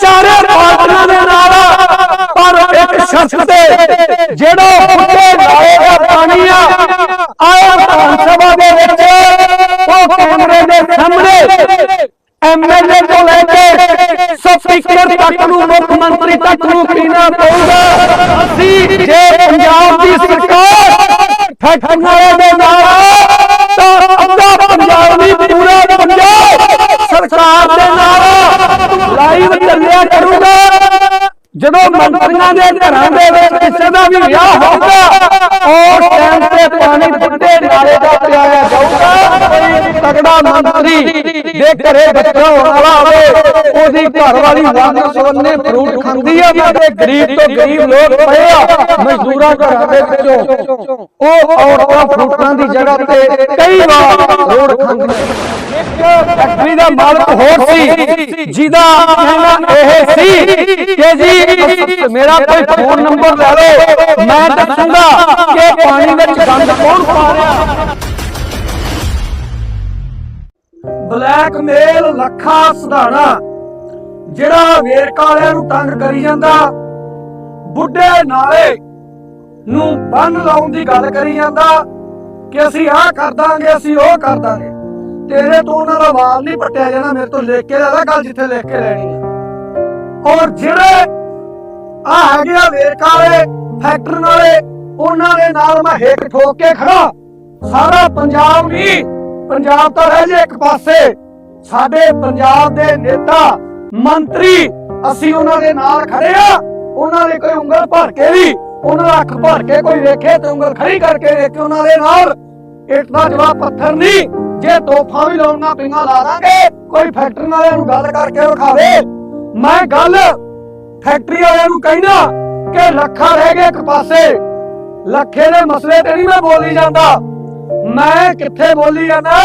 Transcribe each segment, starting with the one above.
ਚਾਰੇ ਪਾਰਟੀਆਂ ਦੇ ਨਾਲ। ਪਰ ਇੱਕ ਸ਼ਖਸ ਤੇ ਜਿਹੜਾ ਬੁੱਢੇ ਨਾਲੇ ਪਾਣੀ ਆ, ਆਇਆ ਵਿਧਾਨ ਸਭਾ ਦੇ ਵਿੱਚ। ਉਹ ਕੈਮਰੇ ਦੇ ਸਾਹਮਣੇ ਐਮਐਲਏ ਤੋਂ ਲੈ ਕੇ ਸਪੀਕਰ ਤੱਕ ਨੂੰ, ਮੁੱਖ ਮੰਤਰੀ ਤੱਕ ਨੂੰ ਪੀਣਾ ਪਊਗਾ। ਅਸੀਂ ਜੇ ਪੰਜਾਬ ਦੀ ਸਰਕਾਰ ਫੈਕਟਰੀਆਂ ਦੇ ਜਦੋਂ ਮੰਤਰੀਆਂ ਦੇ ਘਰਾਂ ਦੇ ਵਿੱਚ ਕਿਸੇ ਦਾ ਵੀ ਵਿਆਹ ਹੋਊਗਾ ਉਸ ਟਾਈਮ ਤੇ ਪਾਣੀ ਬੁੱਢੇ ਨਾਲੇ ਦਾ ਪਿਆਇਆ ਜਾਊਗਾ। ਕੋਈ ਤਗੜਾ ਮੰਤਰੀ ਦੇ ਘਰੇ ਬੱਚਾ ਵਾਲਾ ਹੋਵੇ, ਉਹਦੀ ਘਰ ਵਾਲੀ ਵੰਨ ਸਵੰਨੇ ਫਰੂਟ ਖਾਂਦੀ ਆ ਤੇ ਗਰੀਬ ਤੋਂ ਗਰੀਬ ਲੋਕ ਪਏ ਆ, ਮਜ਼ਦੂਰਾਂ ਘਰਾਂ ਦੇ ਵਿੱਚੋਂ। ਉਹ ਔਰਤਾਂ ਫਰੂਟਾਂ ਦੀ ਜਗ੍ਹਾ ਤੇ ਕਈ ਵਾਰ ਰੋੜ ਖਾਂਦੀਆਂ। ਫੈਕਟਰੀ ਦਾ ਮਾਲਕ ਹੋਰ ਸੀ, ਜਿਹਦਾ ਕਹਿਣਾ ਇਹ ਸੀ ਕਿ ਜੀ, ਮੇਰਾ ਕੋਈ ਫੋਨ ਨੰਬਰ ਲੈ ਲਓ, ਮੈਂ ਦੱਸੂਗਾ ਕਿ ਪਾਣੀ ਵਿੱਚ ਗੰਦ ਕੌਣ ਪਾ ਰਿਹਾ। ਬਲੈਕਮੇਲ ਲੱਖਾਂ ਸਧਾਣਾ ਜਿਹੜਾ ਵੇਰਕਾ ਵਾਲਿਆਂ ਨੂੰ ਤੰਗ ਕਰੀ ਜਾਂਦਾ, ਬੁੱਢੇ ਨਾਲੇ ਨੂੰ ਬੰਨ ਲਾਉਣ ਦੀ ਗੱਲ ਕਰੀ ਜਾਂਦਾ ਕਿ ਅਸੀਂ ਆਹ ਕਰ ਦਾਂਗੇ, ਅਸੀਂ ਉਹ ਕਰ ਦਾਂਗੇ। ਤੇਰੇ ਤੋਂ ਉਹਨਾਂ ਦਾ ਵਾਲ ਨਹੀਂ ਪੱਟਿਆ ਜਾਣਾ, ਮੇਰੇ ਤੋਂ ਲਿਖ ਕੇ ਲੈ ਲੈ ਗੱਲ ਜਿੱਥੇ ਲਿਖ ਕੇ ਲੈਣੀ ਹੈ ਔਰ ਜਿਹੜੇ ਆ ਹੈਗੇ ਆ ਵੇਰਕਾ ਵਾਲੇ ਫੈਕਟਰੀ ਵਾਲੇ, ਉਹਨਾਂ ਦੇ ਨਾਲ ਮੈਂ ਹਿੱਕ ਠੋਕ ਕੇ ਖੜਾ ਸਾਰਾ ਪੰਜਾਬ ਨਹੀਂ ਪੰਜਾਬ ਤਾਂ ਰਹਿ ਜੇ ਇੱਕ ਪਾਸੇ, ਸਾਡੇ ਪੰਜਾਬ ਦੇ ਨੇਤਾ, ਮੰਤਰੀ, ਅਸੀਂ ਉਹਨਾਂ ਦੇ ਨਾਲ ਖੜੇ ਆ, ਉਹਨਾਂ ਦੇ ਕੋਈ ਉਂਗਲ ਭਰ ਕੇ ਵੀ, ਉਹਨਾਂ ਦਾ ਅੱਖ ਭਰ ਕੇ ਕੋਈ ਵੇਖੇ ਤੇ ਉਂਗਲ ਖੜੀ ਕਰਕੇ ਵੇਖੇ ਉਹਨਾਂ ਦੇ ਨਾਲ, ਇੱਟ ਦਾ ਜਵਾਬ ਪੱਥਰ ਨਹੀਂ, ਜੇ ਤੋਹਫਾ ਵੀ ਲਾਉਣਾ ਪਿੰਗਾ ਲਾ ਦਾਂਗੇ, ਕੋਈ ਫੈਕਟਰੀ ਵਾਲਿਆਂ ਨੂੰ ਗੱਲ ਕਰਕੇ ਵਿਖਾਵੇ। ਮੈਂ ਗੱਲ ਫੈਕਟਰੀ ਵਾਲਿਆਂ ਨੂੰ ਕਹਿਣਾ ਕਿ ਲੱਖਾਂ ਰਹਿ ਗਏ ਇੱਕ ਪਾਸੇ, ਲੱਖੇ ਦੇ ਮਸਲੇ ਤੇ ਨਹੀਂ ਮੈਂ ਬੋਲੀ ਜਾਂਦਾ। ਮੈਂ ਕਿੱਥੇ ਬੋਲੀ ਜਾਂਦਾ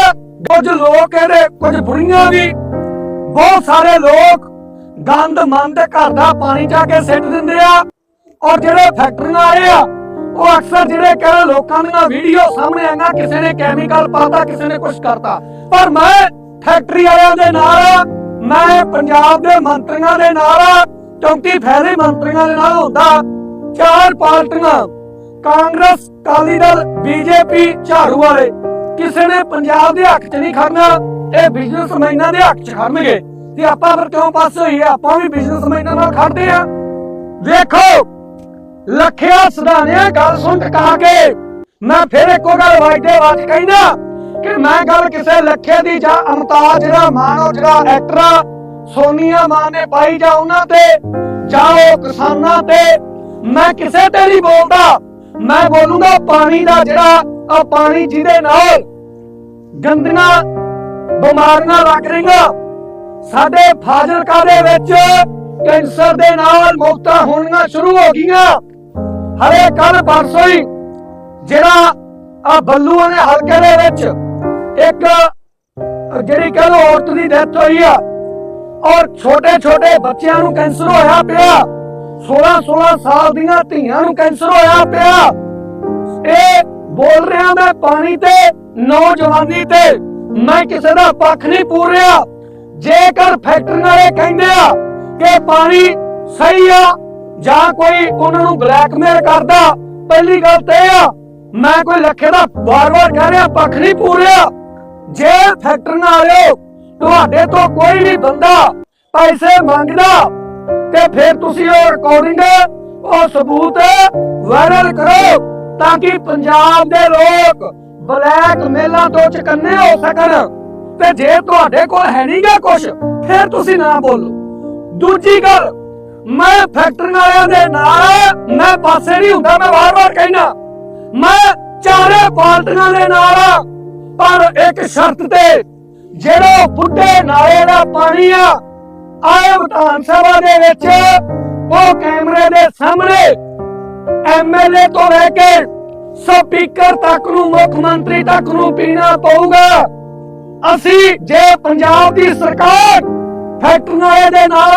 ਕੁਝ ਲੋਕ ਇਹਦੇ ਕੁਝ ਬੁੜੀਆਂ ਵੀ। ਬਹੁਤ ਸਾਰੇ ਲੋਕ ਗੰਦ ਮੰਦ ਘਰ ਦਾ ਪਾਣੀ ਚਾ ਕੇ ਸਿੱਟ ਦਿੰਦੇ ਆ। ਔਰ ਜਿਹੜੇ ਫੈਕਟਰੀਆਂ ਵਾਲੇ ਆ ਉਹ ਅਕਸਰ ਜਿਹੜੇ ਕਹਿੰਦੇ ਲੋਕਾਂ ਦੀਆਂ ਵੀਡੀਓ ਸਾਹਮਣੇ ਆਈਆਂ ਕਿਸੇ ਨੇ ਕੈਮੀਕਲ ਪਾਤਾ ਕਿਸੇ ਨੇ ਕੁਝ ਕਰਤਾ। ਪਰ ਮੈਂ ਫੈਕਟਰੀ ਵਾਲਿਆਂ ਦੇ ਨਾਲ ਮੈਂ ਪੰਜਾਬ ਦੇ ਮੰਤਰੀਆਂ ਦੇ ਨਾਲ ਆ, ਕਿਉਂਕਿ ਫਾਇਦੇ ਮੰਤਰੀਆਂ ਦੇ ਨਾਲ ਹੁੰਦਾ ਚਾਰ ਪਾਰਟੀਆਂ। ਕਾਂਗਰਸ ਕਾਲੀ ਦਲ, ਬੀਜੇਪੀ, ਝਾੜੂ ਵਾਲੇ। ਕਿਸੇ ਨੇ ਪੰਜਾਬ ਦੇ ਹੱਕ 'ਚ ਨਹੀਂ ਖੜਨਾ, ਇਹ ਬਿਜ਼ਨਸਮੈਨਾਂ ਦੇ ਹੱਕ 'ਚ ਖੜਨਗੇ। ਤੇ ਆਪਾਂ ਫਿਰ ਕਿਉਂ ਪਾਸੇ ਹੋਈਏ? ਆਪਾਂ ਵੀ ਬਿਜ਼ਨਸਮੈਨਾਂ ਨਾਲ ਖੜਦੇ ਆ ਵੇਖੋ, ਲੱਖਿਆ ਸਦਾਨਿਆ ਗੱਲ ਸੁਣ ਟਕਾ ਕੇ। ਮੈਂ ਫਿਰ ਇੱਕੋ ਗੱਲ ਵਾਜਦੇ ਵਾਜ ਕਹਿੰਦਾ ਕਿ ਮੈਂ ਗੱਲ ਕਿਸੇ ਲੱਖੇ ਦੀ ਜਾਂ ਅਮਤਾਜ ਜਿਹੜਾ ਮਾਨੋ ਜਿਹੜਾ ਐਕਟਰ ਸੋਨੀਆ ਮਾਂ ਨੇ ਪਾਈ ਜਾਂ ਉਹਨਾਂ ਤੇ, ਜਾਂ ਉਹ ਕਿਸਾਨਾਂ ਤੇ, ਮੈਂ ਕਿਸੇ ਤੇ ਨਹੀਂ ਬੋਲਦਾ। ਮੈਂ ਬੋਲੂੰਗਾ ਪਾਣੀ ਦਾ ਜਿਹੜਾ ਆ ਪਾਣੀ ਜਿਹਦੇ ਨਾਲ ਗੰਦੀਆਂ ਬਿਮਾਰੀਆਂ ਲੱਗ ਰਹੀਆਂ। ਸਾਡੇ ਫਾਜ਼ਿਲਕਾ ਦੇ ਵਿੱਚ ਕੈਂਸਰ ਦੇ ਨਾਲ ਮੌਤਾਂ ਹੋਣੀਆਂ ਸ਼ੁਰੂ ਹੋ ਗਈਆਂ। ਹਰੇ ਕੱਲ ਪਰਸੋਂ ਹੀ ਜਿਹੜਾ ਆ ਬੱਲੂਆਂ ਦੇ ਹਲਕੇ ਦੇ ਵਿੱਚ ਇੱਕ ਜਿਹੜੀ ਕਹਿੰਦੇ ਔਰਤ ਦੀ ਡੈਥ ਹੋਈ ਆ ਔਰ ਛੋਟੇ ਛੋਟੇ ਬੱਚਿਆਂ ਨੂੰ ਕੈਂਸਰ ਹੋਇਆ ਪਿਆ। 16 16 ਸਾਲ ਦੀਆਂ ਧੀਆਂ ਨੂੰ ਕੈਂਸਰ ਹੋਇਆ ਪਿਆ। ਇਹ ਬੋਲ ਰਿਹਾ ਮੈਂ ਪਾਣੀ ਤੇ, ਨੌਜਵਾਨੀ ਤੇ। ਮੈਂ ਕਿਸੇ ਦਾ ਪੱਖ ਨਹੀਂ ਪੂਰ ਰਿਹਾ। ਜੇਕਰ ਫੈਕਟਰੀਆਂ ਵਾਲੇ ਕਹਿੰਦੇ ਆ ਕਿ ਪਾਣੀ ਸਹੀ ਆ ਜਾਂ ਕੋਈ ਉਹਨਾਂ ਨੂੰ ਬਲੈਕਮੇਲ ਕਰਦਾ, ਪਹਿਲੀ ਗੱਲ ਤੇ ਆ, ਮੈਂ ਕੋਈ ਲੱਖੇ ਦਾ ਵਾਰ-ਵਾਰ ਕਹਿ ਰਿਹਾ, ਪੱਖ ਨਹੀਂ ਪੂਰ ਰਿਹਾ। ਜੇ ਫੈਕਟਰੀਆਂ ਵਾਲਿਓ, ਤੁਹਾਡੇ ਤੋਂ ਕੋਈ ਵੀ ਬੰਦਾ ਪੈਸੇ ਮੰਗਦਾ ਤੇ ਫਿਰ ਤੁਸੀਂ ਉਹ ਰਿਕਾਰਡਿੰਗ ਉਹ ਸਬੂਤ ਵਾਇਰਲ ਕਰੋ ਤਾਂ ਕਿ ਪੰਜਾਬ ਦੇ ਲੋਕ ਬਲੈਕ ਮੇਲਾਂ ਤੋਂ ਚਕੰਨੇ ਹੋ ਸਕਣ। ਤੇ ਜੇ ਤੁਹਾਡੇ ਕੋਲ ਹੈ ਨਹੀਂਗਾ ਕੁਝ ਫਿਰ ਤੁਸੀਂ ਨਾ ਬੋਲੋ। ਦੂਜੀ ਗੱਲ, ਮੈਂ ਫੈਕਟਰੀ ਵਾਲਿਆਂ ਦੇ ਨਾਲ ਮੈਂ ਪਾਸੇ ਨਹੀਂ ਹੁੰਦਾ, ਮੈਂ ਵਾਰ-ਵਾਰ ਕਹਿਣਾ ਮੈਂ ਚਾਰੇ ਪਾਰਟੀਆਂ ਦੇ ਨਾਲ ਪਰ ਇੱਕ ਸ਼ਰਤ ਤੇ, ਜਿਹੜਾ ਬੁੱਢੇ ਨਾਲੇ ਦਾ ਪਾਣੀ ਆ ਆਏ ਵਿਧਾਨ ਸਭਾ ਦੇ ਵਿੱਚ ਉਹ ਕੈਮਰੇ ਦੇ ਸਾਹਮਣੇ ਐਮਐਲਏ ਤੋਂ ਲੈ ਕੇ ਸਪੀਕਰ ਤੱਕ ਨੂੰ ਮੁੱਖ ਮੰਤਰੀ ਤੱਕ ਨੂੰ ਪੀਣਾ ਪਊਗਾ ਅਸੀਂ ਜੇ ਪੰਜਾਬ ਦੀ ਸਰਕਾਰ ਫੈਕਟਰੀਆਂ ਦੇ ਨਾਲ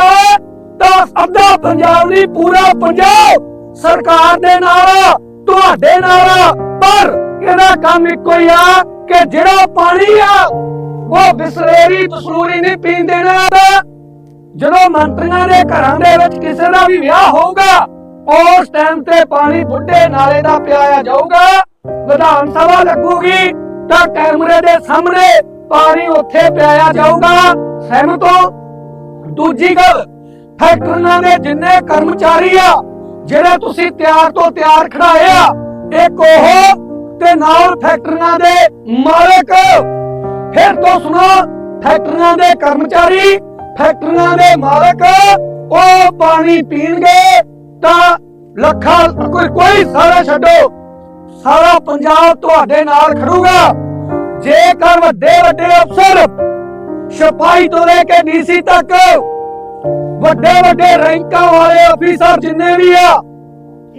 ਤਾਂ ਅੱਧਾ ਪੰਜਾਬ ਨਹੀਂ ਪੂਰਾ ਪੰਜਾਬ ਸਰਕਾਰ ਦੇ ਨਾਲ ਆ, ਤੁਹਾਡੇ ਨਾਲ ਆ। ਪਰ ਇਹਦਾ ਕੰਮ ਇੱਕੋ ਹੀ ਆ ਕਿ ਜਿਹੜਾ ਪਾਣੀ ਆ ਉਹ ਬਿਸਲੇਰੀ ਬਸਲੂਰੀ ਨਹੀਂ ਪੀਣ ਦੇਣਾ ਜਦੋਂ ਮੰਤਰੀਆਂ ਦੇ ਘਰਾਂ ਦੇ ਵਿੱਚ ਕਿਸੇ ਦਾ ਵੀ ਵਿਆਹ ਹੋਊਗਾ, ਉਸ ਟਾਈਮ ਤੇ ਪਾਣੀ ਬੁੱਢੇ ਨਾਲੇ ਦਾ ਪਿਆਇਆ ਜਾਊਗਾ। ਵਿਧਾਨ ਸਭਾ ਲੱਗੂਗੀ ਤਾਂ ਕੈਮਰੇ ਦੇ ਸਾਹਮਣੇ ਪਾਣੀ ਉੱਥੇ ਪਿਆਇਆ ਜਾਊਗਾ। ਸਹਿਮਤ ਹੋ? ਦੂਜੀ ਗੱਲ, ਫੈਕਟਰੀਆਂ ਦੇ ਜਿੰਨੇ ਕਰਮਚਾਰੀ ਆ, ਜਿਹੜੇ ਤੁਸੀਂ ਤਿਆਰ ਤੋਂ ਤਿਆਰ ਖੜਾਏ ਆ, ਇੱਕ ਉਹ ਤੇ ਨਾਲ ਫੈਕਟਰੀਆਂ ਦੇ ਮਾਲਕ। ਫਿਰ ਤੋਂ ਸੁਣੋ, ਫੈਕਟਰੀਆਂ ਦੇ ਕਰਮਚਾਰੀ ਫੈਕਟਰੀਆਂ ਦੇ ਮਾਲਕ ਉਹ ਪਾਣੀ ਪੀਣਗੇ ਤਾਂ ਲੱਖਾਂ, ਕੋਈ ਕੋਈ ਸਾਰਾ ਛੱਡੋ। ਸਾਰਾ ਪੰਜਾਬ ਤੁਹਾਡੇ ਨਾਲ ਖੜੂਗਾ। ਜੇਕਰ ਵੱਡੇ ਵੱਡੇ ਅਫਸਰ ਸਿਪਾਹੀ ਤੋਂ ਲੈ ਕੇ ਡੀਸੀ ਤੱਕ ਵੱਡੇ ਵੱਡੇ ਰੈਂਕਾਂ ਵਾਲੇ ਅਫੀਸਰ ਜਿੰਨੇ ਵੀ ਆ,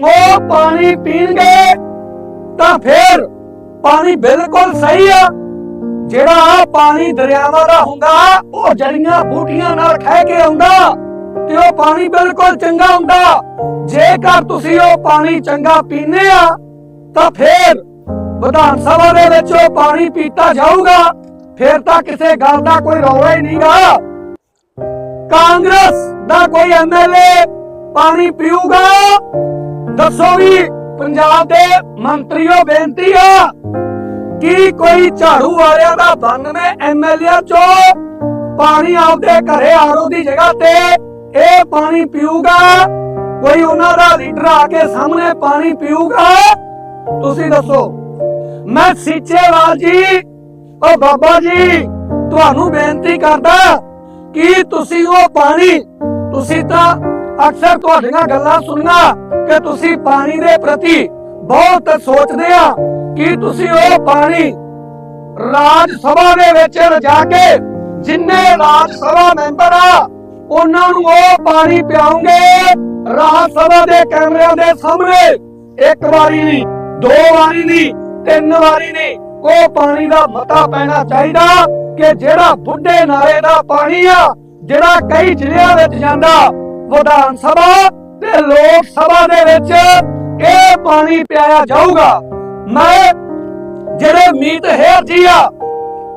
ਉਹ ਪਾਣੀ ਪੀਣਗੇ ਤਾਂ ਫਿਰ ਪਾਣੀ ਬਿਲਕੁਲ ਸਹੀ ਆ। ਜਿਹੜਾ ਆਹ ਪਾਣੀ ਦਰਿਆਵਾਂ ਦਾ ਹੁੰਦਾ, ਉਹ ਜੜੀਆਂ ਬੂਟੀਆਂ ਨਾਲ ਖਹਿ ਕੇ ਆਉਂਦਾ ਤੇ ਉਹ ਪਾਣੀ ਬਿਲਕੁਲ ਚੰਗਾ ਹੁੰਦਾ। ਜੇਕਰ ਤੁਸੀਂ ਉਹ ਪਾਣੀ ਚੰਗਾ ਪੀਨੇ ਆ, ਤਾਂ ਫਿਰ ਵਿਧਾਨ ਸਭਾ ਦੇ ਵਿੱਚ ਉਹ ਪਾਣੀ ਪੀਤਾ ਜਾਊਗਾ। ਫੇਰ ਤਾਂ ਕਿਸੇ ਗੱਲ ਦਾ ਕੋਈ ਰੌਲਾ ਹੀ ਨਹੀਂਗਾ। ਕਾਂਗਰਸ ਦਾ ਕੋਈ ਐਮਐਲਏ ਪਾਣੀ ਪੀਊਗਾ? ਦੱਸੋ ਵੀ ਪੰਜਾਬ ਦੇ ਮੰਤਰੀਓ ਬੇਨਤੀ ਆ। ਕੀ ਕੋਈ ਝਾੜੂ ਵਾਲਿਆਂ ਦਾ 92 ਐਮਐਲਏ ਚੋਂ? ਪਾਣੀ ਆਪਦੇ ਘਰੇ ਆਰੋ ਦੀ ਜਗ੍ਹਾ ਤੇ ਇਹ ਪਾਣੀ ਪੀਊਗਾ? ਕੋਈ ਉਹਨਾਂ ਦਾ ਲੀਡਰ ਆ ਕੇ ਸਾਹਮਣੇ ਪਾਣੀ ਪੀਊਗਾ? ਤੁਸੀਂ ਦੱਸੋ। ਮੈਂ ਸੀਚੇਵਾਲ ਜੀ। ਓ ਬਾਬਾ ਜੀ, ਤੁਹਾਨੂੰ ਬੇਨਤੀ ਕਰਦਾ ਕਿ ਤੁਸੀਂ ਉਹ ਪਾਣੀ, ਤੁਸੀਂ ਤਾਂ ਅਕਸਰ ਤੁਹਾਡੀਆਂ ਗੱਲਾਂ ਸੁਣਨਾ ਕਿ ਤੁਸੀਂ ਪਾਣੀ ਦੇ ਪ੍ਰਤੀ ਬਹੁਤ ਸੋਚਦੇ ਆ। ਕਿ ਤੁਸੀਂ ਉਹ ਪਾਣੀ ਰਾਜ ਸਭਾ ਦੇ ਵਿੱਚ ਰਜਾ ਕੇ ਜਿੰਨੇ ਰਾਜ ਸਭਾ ਮੈਂਬਰ ਆ, ਉਹਨਾਂ ਨੂੰ ਉਹ ਪਾਣੀ ਪਿਆਉਂਗੇ? ਰਾਜ ਸਭਾ ਦੇ ਕੈਮਰਿਆਂ ਦੇ ਸਾਹਮਣੇ ਇੱਕ ਵਾਰੀ ਨਹੀਂ, ਦੋ ਵਾਰੀ ਨਹੀਂ, ਤਿੰਨ ਵਾਰੀ ਨਹੀਂ, ਉਹ ਪਾਣੀ ਦਾ ਮਤਾ ਪੈਣਾ ਚਾਹੀਦਾ ਕਿ ਜਿਹੜਾ ਬੁੱਢੇ ਨਾਲੇ ਦਾ ਪਾਣੀ ਆ, ਜਿਹੜਾ ਕਈ ਜ਼ਿਲ੍ਹਿਆਂ ਵਿੱਚ ਜਾਂਦਾ, ਵਿਧਾਨ ਸਭਾ ਤੇ ਲੋਕ ਸਭਾ ਦੇ ਵਿੱਚ ਇਹ ਪਾਣੀ ਪਿਆਇਆ ਜਾਊਗਾ। ਮੈਂ ਜਿਹੜੇ ਮੀਤ ਹੈਰ ਜੀ ਆ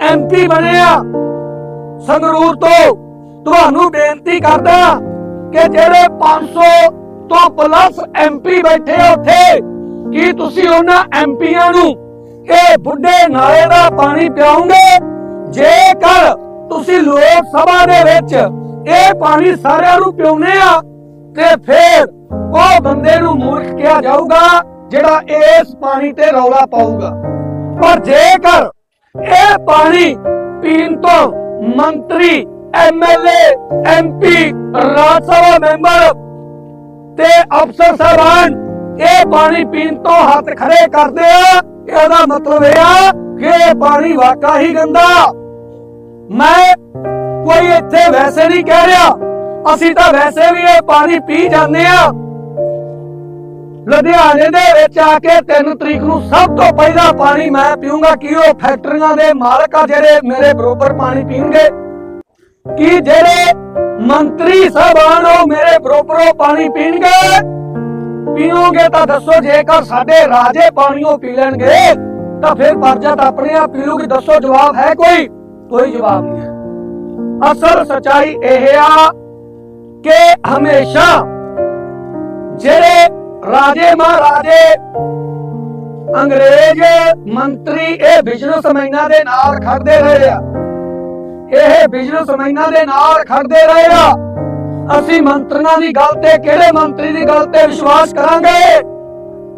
ਐਮਪੀ ਬਣੇ ਆ, ਸੰਗਰੂਰ ਤੋਂ ਤੁਹਾਨੂੰ ਬੇਨਤੀ ਕਰਦਾ ਕਿ ਜਿਹੜੇ 500 ਤੋਂ ਪਲੱਸ ਐਮਪੀ ਬੈਠੇ ਆ ਉੱਥੇ, ਕੀ ਤੁਸੀਂ ਉਹਨਾਂ ਐਮਪੀਆਂ ਨੂੰ ਇਹ ਬੁੱਢੇ ਨਾਲੇ ਦਾ ਪਾਣੀ ਪਿਆਉਂਗੇ ਜੇਕਰ ਤੁਸੀਂ ਲੋਕ ਸਭਾ ਦੇ ਵਿੱਚ ਇਹ ਪਾਣੀ ਸਾਰਿਆਂ ਨੂੰ ਪਿਉਨੇ ਆ, ਤੇ ਫੇਰ ਉਹ ਬੰਦੇ ਨੂੰ ਮੂਰਖ ਕਿਹਾ ਜਾਊਗਾ ਜਿਹੜਾ ਇਸ ਪਾਣੀ ਤੇ ਰੌਲਾ ਪਾਊਗਾ। ਪਰ ਜੇਕਰ ਇਹ ਪਾਣੀ ਪੀਣ ਤੋਂ ਮੰਤਰੀ MLA MP Rajya Sabha member ਤੇ ਅਫਸਰ ਸਾਹਿਬਾਨ ਇਹ ਪਾਣੀ ਪੀਣ ਤੋਂ ਹੱਥ ਖੜੇ ਕਰਦੇ ਆ, ਇਹਦਾ ਮਤਲਬ ਇਹ ਆ ਕਿ ਇਹ ਪਾਣੀ ਵਾਕਾ ਹੀ ਗੰਦਾ। ਮੈਂ ਕੋਈ ਇੱਥੇ ਵੈਸੇ ਨਹੀਂ ਕਹਿ ਰਿਹਾ। ਅਸੀਂ ਤਾਂ ਵੈਸੇ ਵੀ ਇਹ ਪਾਣੀ ਪੀ ਜਾਂਦੇ ਆ। ਲੁਧਿਆਣੇ ਦੇ ਵਿੱਚ ਆ ਕੇ 3 ਤਰੀਕ ਨੂੰ ਸਭ ਤੋਂ ਪਹਿਲਾਂ ਪਾਣੀ ਮੈਂ ਪੀਊਂਗਾ, ਕਿ ਉਹ ਫੈਕਟਰੀਆਂ ਦੇ ਮਾਲਕ ਆ ਜਿਹੜੇ ਮੇਰੇ ਬਰੋਬਰ ਪਾਣੀ ਪੀਣਗੇ? ਕਿ ਜਿਹੜੇ ਮੰਤਰੀ ਸਾਹਿਬਾਨ ਉਹ ਮੇਰੇ ਬਰੋਬਰੋਂ ਪਾਣੀ ਪੀਣਗੇ? ਪੀਓਗੇ ਤਾਂ ਦੱਸੋ, ਜੇਕਰ ਸਾਡੇ ਰਾਜੇ ਪਾਣੀਓ ਪੀ ਲੈਣਗੇ, ਤਾਂ ਫਿਰ ਪਰਜਾ ਤਾਂ ਆਪਣੇ ਆਪ ਪੀ ਲੂਗੀ ਦੱਸੋ, ਜਵਾਬ ਹੈ ਕੋਈ? ਕੋਈ ਜਵਾਬ ਨਹੀਂ ਹੈ। ਅਸਲ ਸਚਾਈ ਇਹ ਆ ਕਿ ਹਮੇਸ਼ਾ ਜਿਹੜੇ ਰਾਜੇ ਮਹਾਰਾਜੇ, ਅੰਗਰੇਜ਼ ਮੰਤਰੀ ਇਹ ਬਿਜ਼ਨਸ ਦੇ ਨਾਲ ਖੜਦੇ ਰਹੇ ਆ। ਇਹ ਬਿਜ਼ਨਸ ਦੇ ਨਾਲ ਖੜਦੇ ਰਹੇ ਆ। ਅਸੀਂ ਮੰਤਰੀਆਂ ਦੀ ਗੱਲ ਤੇ ਕਿਹੜੇ ਮੰਤਰੀ ਦੀ ਗੱਲ ਤੇ ਵਿਸ਼ਵਾਸ ਕਰਾਂਗੇ?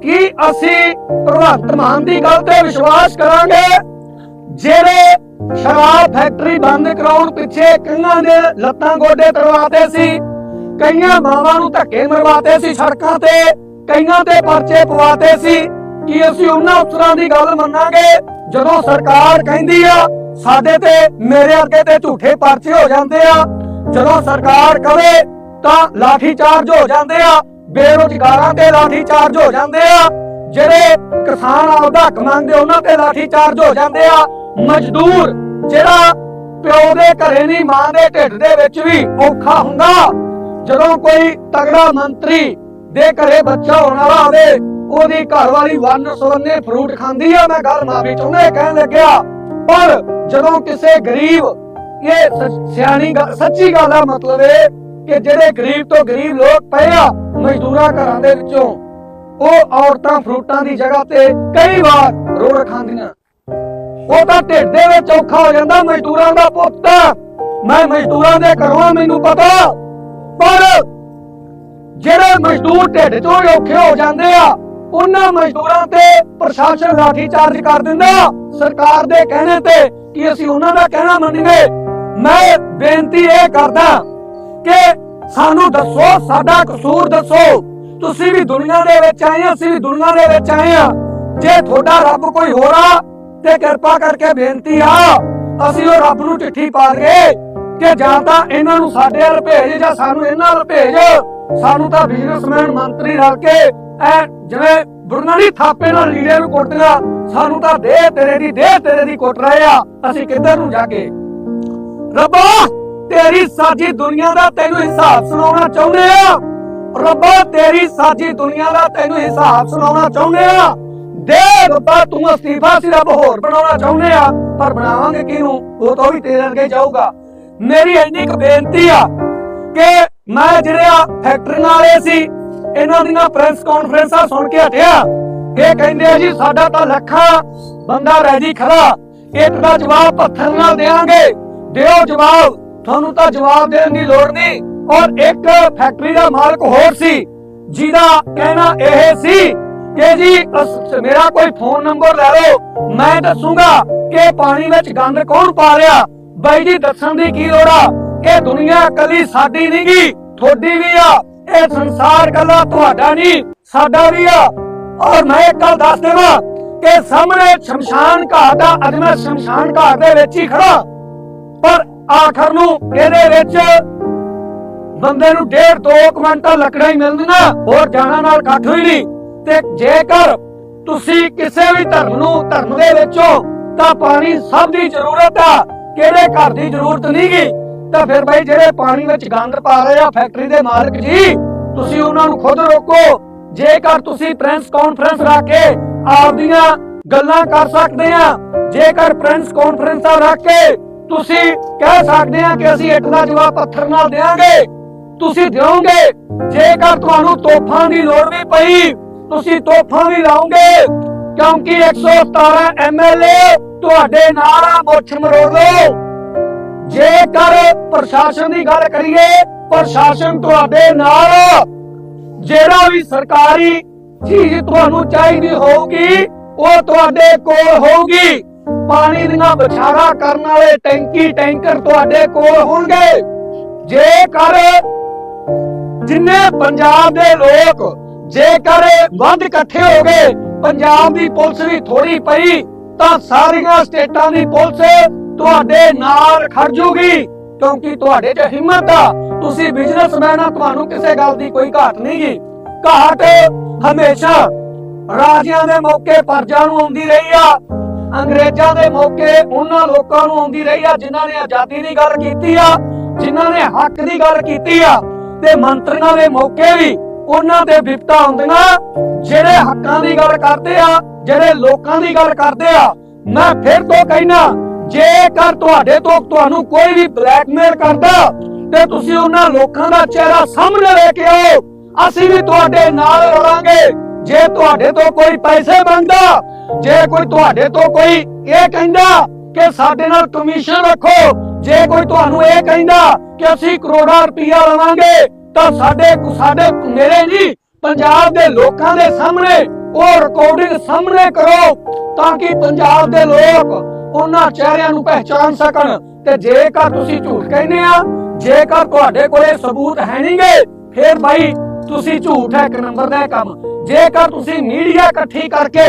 ਕਿ ਅਸੀਂ ਭਗਵੰਤ ਮਾਨ ਦੀ ਗੱਲ ਤੇ ਵਿਸ਼ਵਾਸ ਕਰਾਂਗੇ? ਜਿਹੜੇ ਸ਼ਰਾਬ ਫੈਕਟਰੀ ਬੰਦ ਕਰਾਉਣ ਪਿੱਛੇ ਕਈਆਂ ਦੇ ਲੱਤਾਂ ਗੋਡੇ ਤਰਵਾਤੇ ਸੀ, ਕਈਆਂ ਮਾਵਾਂ ਨੂੰ ਧੱਕੇ ਮਰਵਾਤੇ ਸੀ ਸੜਕਾਂ ਤੇ ਕਈਆਂ ਤੇ ਪਰਚੇ ਪਵਾਤੇ ਸੀ ਕਿ ਅਸੀਂ ਉਹਨਾਂ ਅਫਸਰਾਂ ਦੀ ਗੱਲ ਮੰਨਾਂਗੇ। ਜਦੋਂ ਸਰਕਾਰ ਕਹਿੰਦੀ ਆ, ਸਾਡੇ ਤੇ ਮੇਰੇ ਅੱਗੇ ਤੇ ਝੂਠੇ ਪਰਚੇ ਹੋ ਜਾਂਦੇ ਆ। ਜਦੋਂ ਸਰਕਾਰ ਕਵੇ ਤਾਂ ਲਾਠੀ ਚਾਰਜ ਹੋ ਜਾਂਦੇ ਆ, ਬੇਰੋਜ਼ਗਾਰਾਂ ਤੇ ਲਾਠੀ ਚਾਰਜ ਹੋ ਜਾਂਦੇ ਆ। ਜਿਹੜੇ ਕਿਸਾਨ ਆਪਦਾ ਹੱਕ ਮੰਗਦੇ, ਉਹਨਾਂ ਤੇ ਲਾਠੀ ਚਾਰਜ ਹੋ ਜਾਂਦੇ ਆ। ਮਜ਼ਦੂਰ ਜਿਹੜਾ ਪਿਓ ਦੇ ਘਰੇ ਨਹੀਂ, ਮਾਂ ਦੇ ਢਿੱਡ ਦੇ ਵਿੱਚ ਵੀ ਔਖਾ ਹੁੰਦਾ। ਜਦੋਂ ਕੋਈ ਤਗੜਾ ਮੰਤਰੀ ਦੇ ਘਰੇ ਬੱਚਾ ਹੋਣ ਵਾਲਾ ਹੋਵੇ ਉਹਦੀ ਘਰ ਵਾਲੀ ਵੰਨ ਸਵੰਨੇ ਫਰੂਟ ਖਾਂਦੀ ਆ, ਮੈਂ ਗੱਲ ਮਾਫੀ ਚਾਹੁੰਦਾ ਕਹਿਣ ਲੱਗਿਆ, ਪਰ ਜਦੋਂ ਕਿਸੇ ਗਰੀਬ, ਇਹ ਸਿਆਣੀ ਗੱਲ, ਸੱਚੀ ਗੱਲ ਦਾ ਮਤਲਬ ਹੈ ਕਿ ਜਿਹੜੇ ਗਰੀਬ ਤੋਂ ਗਰੀਬ ਲੋਕ ਪਏ ਆ, ਮਜ਼ਦੂਰਾਂ ਘਰਾਂ ਦੇ ਵਿੱਚੋਂ, ਉਹ ਔਰਤਾਂ ਫਰੂਟਾਂ ਦੀ ਜਗ੍ਹਾ ਤੇ ਕਈ ਵਾਰ ਰੋੜ ਖਾਂਦੀਆਂ। ਉਹ ਤਾਂ ਢਿੱਡ ਦੇ ਵਿੱਚ ਔਖਾ ਹੋ ਜਾਂਦਾ, ਮਜ਼ਦੂਰਾਂ ਦਾ ਪੁੱਤ। ਮੈਂ ਮਜ਼ਦੂਰਾਂ ਦੇ ਘਰੋਂ ਮੈਨੂੰ ਪਤਾ। ਪਰ ਜਿਹੜੇ ਮਜ਼ਦੂਰ ਢਿੱਡ ਤੋਂ ਔਖੇ ਹੋ ਜਾਂਦੇ ਆ, ਉਹਨਾਂ ਮਜ਼ਦੂਰਾਂ ਤੇ ਪ੍ਰਸ਼ਾਸਨ ਲਾਠੀ ਚਾਰਜ ਕਰ ਦਿੰਦਾ ਸਰਕਾਰ ਦੇ ਕਹਿਣੇ ਤੇ ਕਿ ਅਸੀਂ ਉਹਨਾਂ ਦਾ ਕਹਿਣਾ ਮੰਨੀਏ। ਮੈਂ ਬੇਨਤੀ ਇਹ ਕਰਦਾ ਕਿ ਸਾਨੂੰ ਦੱਸੋ, ਸਾਡਾ ਕਸੂਰ ਦੱਸੋ। ਤੁਸੀਂ ਵੀ ਦੁਨੀਆ ਦੇ ਵਿੱਚ ਆਏ ਆ, ਅਸੀਂ ਵੀ ਦੁਨੀਆ ਦੇ ਵਿੱਚ ਆਏ ਆ। ਜੇ ਤੁਹਾਡਾ ਰੱਬ ਕੋਈ ਹੋਰ ਆ, ਤੇ ਕਿਰਪਾ ਕਰਕੇ ਬੇਨਤੀ ਆ, ਅਸੀਂ ਉਹ ਰੱਬ ਨੂੰ ਚਿੱਠੀ ਪਾ ਦਈਏ ਕਿ ਜਾਂ ਤਾਂ ਇਹਨਾਂ ਨੂੰ ਸਾਡੇ ਵੱਲ ਭੇਜ ਜਾਂ ਸਾਨੂੰ ਇਹਨਾਂ ਵੱਲ ਭੇਜ। ਸਾਨੂੰ ਤਾਂ ਬਿਜ਼ਨਸਮੈਨ ਮੰਤਰੀ ਰਲ ਕੇ ਐ ਜਿਵੇਂ ਬੁਰਨਾ ਥਾਪੇ ਨਾਲ ਲੀੜੇ ਨੂੰ ਕੁੱਟਦਾ, ਸਾਨੂੰ ਤਾਂ ਦੇ ਤੇਰੇ ਦੀ, ਦੇ ਤੇਰੇ ਦੀ ਕੁੱਟ ਰਹੇ ਆ, ਅਸੀਂ ਕਿੱਧਰ ਨੂੰ ਜਾ ਕੇ? ਰੱਬਾ, ਤੇਰੀ ਸਾਜੀ ਦੁਨੀਆ ਦਾ ਤੈਨੂੰ ਹਿਸਾਬ ਸੁਣਾਉਣਾ ਚਾਹੁੰਦੇ ਆ। ਰੱਬਾ, ਤੇਰੀ ਸਾਜੀ ਦੁਨੀਆ ਦਾ ਤੈਨੂੰ ਹਿਸਾਬ ਸੁਣਾਉਣਾ ਚਾਹੁੰਦੇ ਆ। ਦੇ ਰੱਬਾ, ਤੂੰ ਅਸਤੀਫਾ ਸੀ ਰੱਬ ਹੋਰ ਬਣਾਉਣਾ ਚਾਹੁੰਦੇ ਆ, ਪਰ ਬਣਾਵਾਂਗੇ ਕਿਹਨੂੰ? ਉਹ ਤਾਂ ਵੀ ਤੇਰੇ ਅੱਗੇ ਜਾਊਗਾ। ਮੇਰੀ ਇੰਨੀ ਕੁ ਬੇਨਤੀ ਆ ਕਿ ਮੈਂ ਜਿਹੜੇ ਆ ਫੈਕਟਰੀਆਂ ਵਾਲੇ ਸੀ, ਇਹਨਾਂ ਦੀਆਂ ਪ੍ਰੈਸ ਕਾਨਫਰੰਸਾਂ ਸੁਣ ਕੇ ਹਟਿਆ ਇਹ ਕਹਿੰਦੇ ਆ ਜੀ, ਸਾਡਾ ਤਾਂ ਲੱਖਾਂ ਬੰਦਾ ਰਹਿ ਜੀ ਖੜਾ ਇੱਕ ਦਾ ਜਵਾਬ ਪੱਥਰ ਨਾਲ ਦੇਾਂਗੇ ਦਿਓ ਜਵਾਬ, ਤੁਹਾਨੂੰ ਤਾਂ ਜਵਾਬ ਦੇਣ ਦੀ ਲੋੜ ਨਹੀਂ। ਔਰ ਇੱਕ ਫੈਕਟਰੀ ਦਾ ਮਾਲਕ ਹੋਰ ਸੀ, ਜਿਹਦਾ ਕਹਿਣਾ ਇਹ ਸੀ ਕਿ ਜੀ ਮੇਰਾ ਕੋਈ ਫੋਨ ਨੰਬਰ ਲੈ ਲਓ, ਮੈਂ ਦੱਸੂਗਾ ਕਿ ਪਾਣੀ ਵਿੱਚ ਗੰਦ ਕੌਣ ਪਾ ਰਿਹਾ? ਬਾਈ ਜੀ ਦੱਸਣ ਦੀ ਕੀ ਲੋੜ ਆ? ਇਹ ਦੁਨੀਆ ਕੱਲੀ ਸਾਡੀ ਨਹੀਂਗੀ ਤੁਹਾਡੀ ਵੀ ਆ। ਇਹ ਸੰਸਾਰ ਕੱਲਾ ਤੁਹਾਡਾ ਨਹੀਂ ਸਾਡਾ ਵੀ ਆ। ਔਰ ਮੈਂ ਇੱਕ ਗੱਲ ਦੱਸ ਦੇਵਾਂ ਕਿ ਸਾਹਮਣੇ ਸ਼ਮਸ਼ਾਨ ਘਾਟ ਦਾ ਅੱਜ ਸ਼ਮਸ਼ਾਨ ਘਾਟ ਦੇ ਵਿੱਚ ਹੀ ਖੜਾ ਪਰ ਆਖਰ ਨੂੰ ਇਹਦੇ ਵਿੱਚ ਬੰਦੇ ਨੂੰ ਡੇਢ ਦੋ ਕੁਇੰਟਲ ਲੱਕੜਾਂ ਹੀ ਮਿਲਦੀਆਂ, ਹੋਰ ਜਾਣਾ ਨਾਲ ਕੱਠ ਹੋਈ ਨਹੀਂ ਤੇ ਜੇਕਰ ਤੁਸੀਂ ਕਿਸੇ ਵੀ ਧਰਮ ਨੂੰ ਧਰਮ ਦੇ ਵਿੱਚੋਂ ਤਾਂ ਪਾਣੀ ਸਭ ਦੀ ਜ਼ਰੂਰਤ ਆ। ਕਿਹੜੇ ਘਰ ਦੀ ਜ਼ਰੂਰਤ ਨਹੀਂਗੀ ਤਾਂ ਫਿਰ ਬਈ ਜਿਹੜੇ ਪਾਣੀ ਵਿੱਚ ਗੰਦ ਪਾ ਰਹੇ ਆ ਫੈਕਟਰੀ ਦੇ ਮਾਲਕ ਜੀ, ਤੁਸੀਂ ਉਹਨਾਂ ਨੂੰ ਖੁਦ ਰੋਕੋ। ਜੇਕਰ ਤੁਸੀਂ ਪ੍ਰੈਸ ਕਾਨਫਰੰਸ ਰੱਖ ਕੇ ਆਪਦੀਆਂ ਗੱਲਾਂ ਕਰ ਸਕਦੇ ਆ, ਜੇਕਰ ਪ੍ਰੈਸ ਕਾਨਫਰੰਸਾਂ ਰੱਖ ਕੇ ਤੁਸੀਂ ਕਹਿ ਸਕਦੇ ਆ ਕਿ ਅਸੀਂ ਇੱਟ ਦਾ ਜਵਾਬ ਪੱਥਰ ਨਾਲ ਦੇਵਾਂਗੇ ਤੁਸੀਂ ਦਿਓਗੇ। ਜੇਕਰ ਤੁਹਾਨੂੰ ਤੋਫਾਂ ਦੀ ਲੋੜ ਵੀ ਪਈ, ਤੁਸੀਂ ਤੋਫਾਂ ਵੀ ਲਾਓਗੇ, ਕਿਉਂਕਿ 117 ਐਮਐਲਏ ਤੁਹਾਡੇ ਨਾਲ ਆ ਮੁੱਛ ਮਰੋੜ ਲਓ। ਜੇਕਰ ਪ੍ਰਸ਼ਾਸਨ ਦੀ ਗੱਲ ਕਰੀਏ, ਪ੍ਰਸ਼ਾਸਨ ਤੁਹਾਡੇ ਨਾਲ, ਜਿਹੜਾ ਵੀ ਸਰਕਾਰੀ ਚੀਜ਼ ਤੁਹਾਨੂੰ ਚਾਹੀਦੀ ਹੋਊਗੀ, ਉਹ ਤੁਹਾਡੇ ਕੋਲ ਹੋਊਗੀ। ਪਾਣੀ ਦੀਆਂ ਬਛਾੜਾ ਕਰਨ ਵਾਲੇ ਟੈਂਕੀ ਟੈਂਕਰ ਤੁਹਾਡੇ ਕੋਲ ਹੋਣਗੇ। ਜੇਕਰ ਜਿੰਨੇ ਪੰਜਾਬ ਦੇ ਲੋਕ ਜੇਕਰ ਵੱਧ ਇਕੱਠੇ ਹੋ ਗਏ, ਪੰਜਾਬ ਦੀ ਪੁਲਿਸ ਵੀ ਥੋੜੀ ਪਈ ਤਾਂ ਸਾਰੀਆਂ ਸਟੇਟਾਂ ਦੀ ਪੁਲਿਸ ਤੁਹਾਡੇ ਨਾਲ ਖੜ ਕਿਉਂਕਿ ਤੁਹਾਡੇ 'ਚ ਹਿੰਮਤ ਆ। ਤੁਸੀਂ ਬਿਜ਼ਨਸਮੈਨ ਆ, ਤੁਹਾਨੂੰ ਕਿਸੇ ਗੱਲ ਦੀ ਕੋਈ ਘਾਟ ਨਹੀਂਗੀ ਘਾਟ ਹਮੇਸ਼ਾ ਰਾਜਿਆਂ ਦੇ ਮੌਕੇ ਪਰਜਾ ਨੂੰ ਆਉਂਦੀ ਰਹੀ ਆ। ਅੰਗਰੇਜ਼ਾਂ ਦੇ ਮੌਕੇ ਉਹਨਾਂ ਲੋਕਾਂ ਨੂੰ ਆਉਂਦੀ ਰਹੀ ਆ, ਜਿਨ੍ਹਾਂ ਨੇ ਆਜ਼ਾਦੀ ਦੀ ਗੱਲ ਕੀਤੀ ਆ, ਜਿਨ੍ਹਾਂ ਨੇ ਹੱਕ ਦੀ ਗੱਲ ਕੀਤੀ ਆ। ਤੇ ਮੰਤਰੀਆਂ ਦੇ ਮੌਕੇ ਵੀ ਉਹਨਾਂ ਦੇ ਵਿਪਤਾ ਹੁੰਦੀਆਂ, ਜਿਹੜੇ ਹੱਕਾਂ ਦੀ ਗੱਲ ਕਰਦੇ ਆ ਜਿਹੜੇ ਲੋਕਾਂ ਦੀ ਗੱਲ ਕਰਦੇ ਆ, ਮੈਂ ਫਿਰ ਤੋਂ ਕਹਿਣਾ ਜੇਕਰ ਤੁਹਾਡੇ ਤੋਂ ਤੁਹਾਨੂੰ ਕੋਈ ਵੀ ਬਲੈਕਮੇਲ ਕਰਦਾ, ਤੇ ਤੁਸੀਂ ਉਹਨਾਂ ਲੋਕਾਂ ਦਾ ਚਿਹਰਾ ਸਾਹਮਣੇ ਲੈ ਕੇ ਆਓ, ਅਸੀਂ ਵੀ ਤੁਹਾਡੇ ਨਾਲ ਰਲਾਂਗੇ ਜੇ ਤੁਹਾਡੇ ਤੋਂ ਕੋਈ ਪੈਸੇ ਮੰਗਦਾ, ਜੇ ਕੋਈ ਤੁਹਾਡੇ ਤੋਂ ਕੋਈ ਇਹ ਕਹਿੰਦਾ ਕਿ ਸਾਡੇ ਨਾਲ ਕਮਿਸ਼ਨ ਰੱਖੋ, ਜੇ ਕੋਈ ਤੁਹਾਨੂੰ ਇਹ ਕਹਿੰਦਾ ਕਿ ਅਸੀਂ ਕਰੋੜਾਂ ਰੁਪਈਆ ਲਵਾਂਗੇ, ਤਾਂ ਸਾਡੇ ਸਾਡੇ ਮੇਰੇ ਜੀ ਪੰਜਾਬ ਦੇ ਲੋਕਾਂ ਦੇ ਸਾਹਮਣੇ ਉਹ ਰਿਕਾਰਡਿੰਗ ਸਾਹਮਣੇ ਕਰੋ ਤਾਂ ਕਿ ਪੰਜਾਬ ਦੇ ਲੋਕ ਉਹਨਾਂ ਚਿਹਰਿਆਂ ਨੂੰ ਪਹਿਚਾਨ ਸਕਣ। ਤੇ ਜੇਕਰ ਤੁਸੀਂ ਝੂਠ ਕਹਿੰਦੇ ਆ, ਜੇਕਰ ਤੁਹਾਡੇ ਕੋਲੇ ਸਬੂਤ ਹੈ ਨਹੀਂਗੇ, ਫਿਰ ਭਾਈ ਤੁਸੀਂ ਝੂਠ ਹੈ ਇੱਕ ਨੰਬਰ ਦਾ ਕੰਮ। ਜੇਕਰ ਤੁਸੀਂ ਮੀਡੀਆ ਇਕੱਠੀ ਕਰਕੇ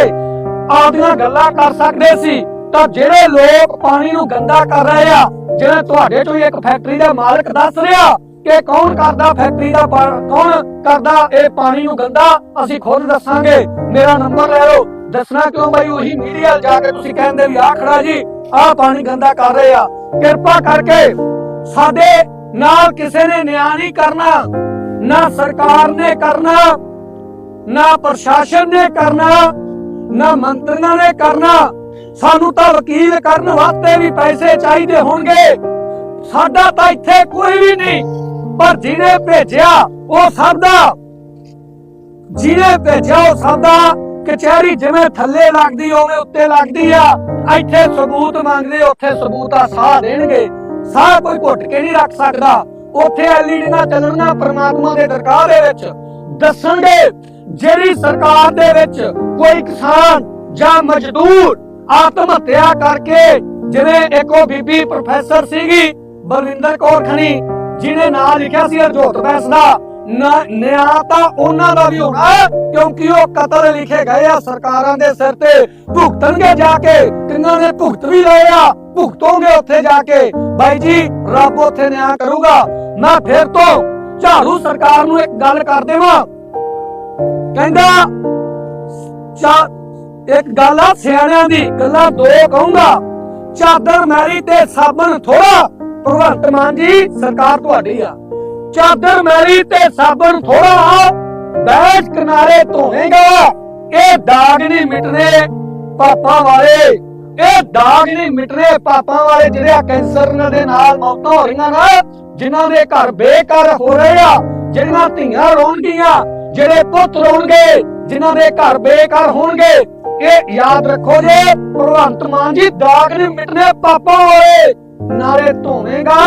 ਆਪਦੀਆਂ ਗੱਲਾਂ ਕਰ ਸਕਦੇ ਸੀ, ਤਾਂ ਜਿਹੜੇ ਲੋਕ ਪਾਣੀ ਨੂੰ ਗੰਦਾ ਕਰ ਰਹੇ ਆ ਜਿਵੇਂ ਤੁਹਾਡੇ ਤੋਂ ਇੱਕ ਫੈਕਟਰੀ ਦਾ ਮਾਲਕ ਦੱਸ ਰਿਹਾ ਕਿ ਕੌਣ ਕਰਦਾ ਫੈਕਟਰੀ ਦਾ ਕੌਣ ਕਰਦਾ ਇਹ ਪਾਣੀ ਨੂੰ ਗੰਦਾ, ਅਸੀਂ ਖੁਦ ਦੱਸਾਂਗੇ। ਮੇਰਾ ਨੰਬਰ ਲੈ ਲਓ। ਦੱਸਣਾ ਕਿਉਂ ਬਾਈ, ਉਹੀ ਮੀਡੀਆ ਜਾ ਕੇ ਤੁਸੀਂ ਕਹਿੰਦੇ ਵੀ ਆ ਖੜਾ ਜੀ, ਆਹ ਪਾਣੀ ਗੰਦਾ ਕਰ ਰਹੇ ਆ। ਕਿਰਪਾ ਕਰਕੇ ਸਾਡੇ ਨਾਲ ਕਿਸੇ ਨੇ ਨਿਆਂ ਨਹੀਂ ਕਰਨਾ, ਨਾ ਸਰਕਾਰ ਨੇ ਕਰਨਾ, ਨਾ ਪ੍ਰਸ਼ਾਸਨ ਨੇ ਕਰਨਾ, ਨਾ ਮੰਤਰੀਆਂ ਨੇ ਕਰਨਾ। ਸਾਨੂੰ ਤਾਂ ਵਕੀਲ ਕਰਨ ਵਾਸਤੇ ਵੀ ਪੈਸੇ ਚਾਹੀਦੇ ਹੋਣਗੇ। ਸਾਡਾ ਤਾਂ ਇੱਥੇ ਕੋਈ ਵੀ ਨਹੀਂ, ਪਰ ਜਿਹਨੇ ਭੇਜਿਆ, ਉਹ ਸਭ ਦਾ ਜਿਹਨੇ ਭੇਜਿਆ ਉਹ ਸਭ ਕਚਹਿਰੀ ਜਿਵੇਂ ਥੱਲੇ ਲੱਗਦੀ, ਉਵੇਂ ਉੱਤੇ ਲੱਗਦੀ ਆ। ਇੱਥੇ ਸਬੂਤ ਮੰਗਦੇ, ਉੱਥੇ ਸਬੂਤ ਆ ਸਾਹ ਦੇਣਗੇ। ਸਾਹ ਕੋਈ ਘੁੱਟ ਕੇ ਨਹੀਂ ਰੱਖ ਸਕਦਾ। ਉੱਥੇ ਐਲਈਡੀਆਂ ਚੱਲਣੀਆਂ ਪ੍ਰਮਾਤਮਾ ਦੇ ਦਰਗਾਹ ਦੇ ਵਿੱਚ। ਦੱਸਣਗੇ, ਜਿਹੜੀ ਸਰਕਾਰ ਦੇ ਵਿੱਚ ਕੋਈ ਕਿਸਾਨ ਜਾਂ ਮਜ਼ਦੂਰ ਆਤਮ ਹੱਤਿਆ ਕਰਕੇ, ਜਿਵੇਂ ਇੱਕ ਉਹ ਬੀਬੀ ਪ੍ਰੋਫੈਸਰ ਸੀਗੀ, ਬਲਵਿੰਦਰ ਕੌਰ ਖਣੀ, ਜਿਹਨੇ ਨਾਂ ਲਿਖਿਆ ਸੀ ਹਰਜੋਤ ਬੈਂਸ ਦਾ। ਨਿਆਂ ਤਾਂ ਉਹਨਾਂ ਦਾ ਵੀ ਹੋਣਾ ਕਿਉਂਕਿ ਉਹ ਕਤਲ ਲਿਖੇ ਗਏ ਆ ਸਰਕਾਰਾਂ ਦੇ ਸਿਰ ਤੇ। ਭੁਗਤਣਗੇ ਜਾ ਕੇ, ਕਿੰਨਾਂ ਨੇ ਭੁਗਤ ਵੀ ਲਏ ਆ, ਭੁਗਤੋਗੇ ਉੱਥੇ ਜਾ ਕੇ। ਬਾਈ ਜੀ, ਰੱਬ ਉੱਥੇ ਨਿਆਂ ਕਰੂਗਾ। ਮੈਂ ਫਿਰ ਤੋਂ ਝਾੜੂ ਸਰਕਾਰ ਨੂੰ ਇੱਕ ਗੱਲ ਕਰ ਦੇਵਾਂ। ਕਹਿੰਦਾ, ਚਾ, ਇੱਕ ਗੱਲ ਆ ਸਿਆਣਿਆਂ ਦੀ, ਗੱਲਾਂ ਦੋ ਕਹੂੰਗਾ। ਚਾਦਰ, ਮੈਰੀ ਤੇ ਸਾਬਣ ਥੋੜਾ ਭਗਵੰਤ ਮਾਨ ਜੀ, ਸਰਕਾਰ ਤੁਹਾਡੀ ਆ। ਚਾਦਰ ਮੈਰੀ ਤੇ ਸਾਬਣ ਥੋੜਾ ਬੈਠ ਕਿਨਾਰੇ ਧੋਵੇਂਗਾ। ਇਹ ਦਾਗ ਨਹੀਂ ਮਿਟਨੇ ਪਾਪਾਂ ਵਾਲੇ। ਇਹ ਦਾਗ ਨਹੀਂ ਮਿਟਨੇ ਪਾਪਾਂ ਵਾਲੇ ਜਿਹੜੇ ਆ ਕੈਂਸਰ ਦੇ ਨਾਲ ਮੌਤਾਂ ਹੋ ਰਹੀਆਂ ਨਾ, ਜਿਨ੍ਹਾਂ ਦੇ ਘਰ ਬੇਕਾਰ ਹੋ ਰਹੇ ਆ, ਜਿਹੜੀਆਂ ਧੀਆਂ ਰੋਣਗੀਆਂ, ਜਿਹੜੇ ਪੁੱਤ ਰੋਣਗੇ, ਜਿਨ੍ਹਾਂ ਦੇ ਘਰ ਬੇਕਾਰ ਹੋਣਗੇ। ਇਹ ਯਾਦ ਰੱਖੋ ਜੇ, ਭਗਵੰਤ ਮਾਨ ਜੀ, ਦਾਗ ਨਹੀਂ ਮਿਟਨੇ ਪਾਪਾਂ ਵਾਲੇ। ਨਾਲੇ ਧੋਵੇਂਗਾ।